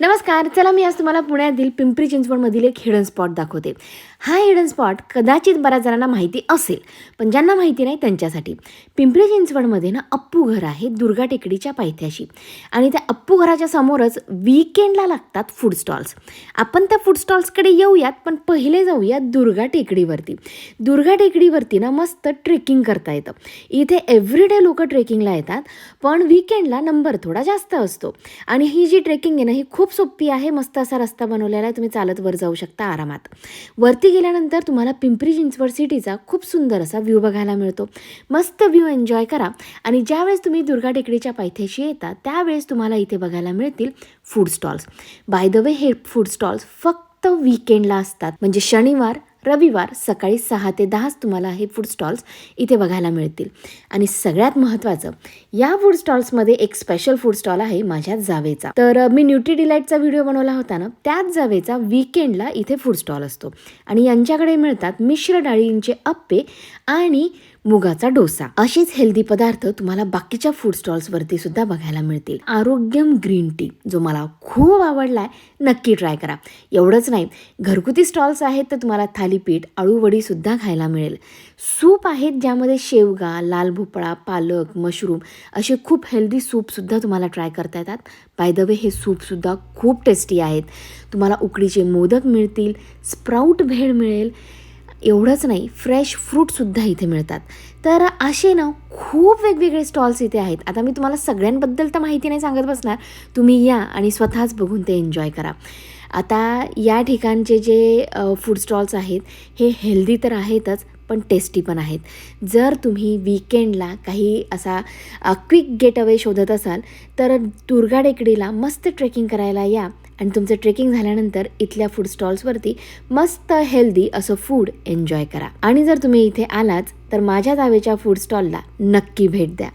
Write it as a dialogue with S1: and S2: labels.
S1: नमस्कार चला मी आज तुम्हाला पुण्यातील पिंपरी चिंचवडमधील एक हिडन स्पॉट दाखवते. हा हिडन स्पॉट कदाचित बऱ्याच जणांना माहिती असेल पण ज्यांना माहिती नाही त्यांच्यासाठी. पिंपरी चिंचवडमध्ये ना अप्पू घर आहे दुर्गा टेकडीच्या पायथ्याशी. आणि त्या अप्पू घराच्या समोरच वीकेंडला लागतात फूड स्टॉल्स आपण त्या फूड स्टॉल्सकडे येऊयात पण पहिले जाऊयात दुर्गा टेकडीवरती. दुर्गा टेकडीवरती ना मस्त ट्रेकिंग करता येतं. इथे एव्हरीडे लोक ट्रेकिंगला येतात पण वीकेंडला नंबर थोडा जास्त असतो. आणि ही जी ट्रेकिंग आहे ना ही खूप खूप सोपी आहे मस्त असा रस्ता बनवलेला आहे तुम्ही चालत वर जाऊ शकता आरामात. वरती गेल्यानंतर तुम्हाला पिंपरी चिंचवड सिटीचा खूप सुंदर असा व्ह्यू बघायला मिळतो. मस्त व्ह्यू एन्जॉय करा आणि ज्यावेळेस तुम्ही दुर्गा टेकडीच्या पायथ्याशी येता त्यावेळेस तुम्हाला इथे बघायला मिळतील food stalls by the way हे फूड स्टॉल्स फक्त वीकेंडला असतात. म्हणजे शनिवार रविवार सकाळी सहा ते दहाच तुम्हाला हे फूड स्टॉल्स इथे बघायला मिळतील. आणि सगळ्यात महत्त्वाचं या फूड स्टॉल्समध्ये एक स्पेशल फूड स्टॉल आहे माझ्या जावेचा. तर मी न्यूट्री डिलाईटचा व्हिडिओ बनवला होता ना त्याच जावेचा वीकेंडला इथे फूड स्टॉल असतो. आणि यांच्याकडे मिळतात मिश्र डाळींचे अप्पे आणि मुगाचा डोसा. असेच हेल्दी पदार्थ तुम्हाला बाकीच्या फूड स्टॉल्सवरती सुद्धा बघायला मिळतील. आरोग्यम ग्रीन टी जो मला खूप आवडला आहे नक्की ट्राय करा. एवढंच नाही घरगुती स्टॉल्स आहेत तर तुम्हाला थाली थालीपीठ आळूवडी सुद्धा खायला मिळेल. सूप आहेत ज्यामध्ये शेवगा लाल भोपळा पालक मशरूम असे खूप हेल्दी सूपसुद्धा तुम्हाला ट्राय करता येतात. बाय द वे हे सूपसुद्धा खूप टेस्टी आहेत. तुम्हाला उकडीचे मोदक मिळतील स्प्राऊट भेळ मिळेल एवढंच नाही फ्रेश फ्रूटसुद्धा इथे मिळतात. तर असे ना खूप वेगवेगळे स्टॉल्स इथे आहेत. आता मी तुम्हाला सगळ्यांबद्दल तर माहिती नाही सांगत बसणार. तुम्ही या आणि स्वतःच बघून ते एन्जॉय करा. आता या ठिकाणचे जे फूड स्टॉल्स आहेत हे हेल्दी तर आहेतच पण टेस्टी पण आहेत. जर तुम्ही वीकेंडला काही असा क्विक गेट अवे शोधत असाल तर दुर्गा टेकडीला मस्त ट्रेकिंग करायला या. आणि तुमचं ट्रेकिंग झाल्यानंतर इथल्या फूड स्टॉल्सवरती मस्त हेल्दी असं फूड एन्जॉय करा. आणि जर तुम्ही इथे आलाच तर माझ्या जावेच्या फूड स्टॉलला नक्की भेट द्या.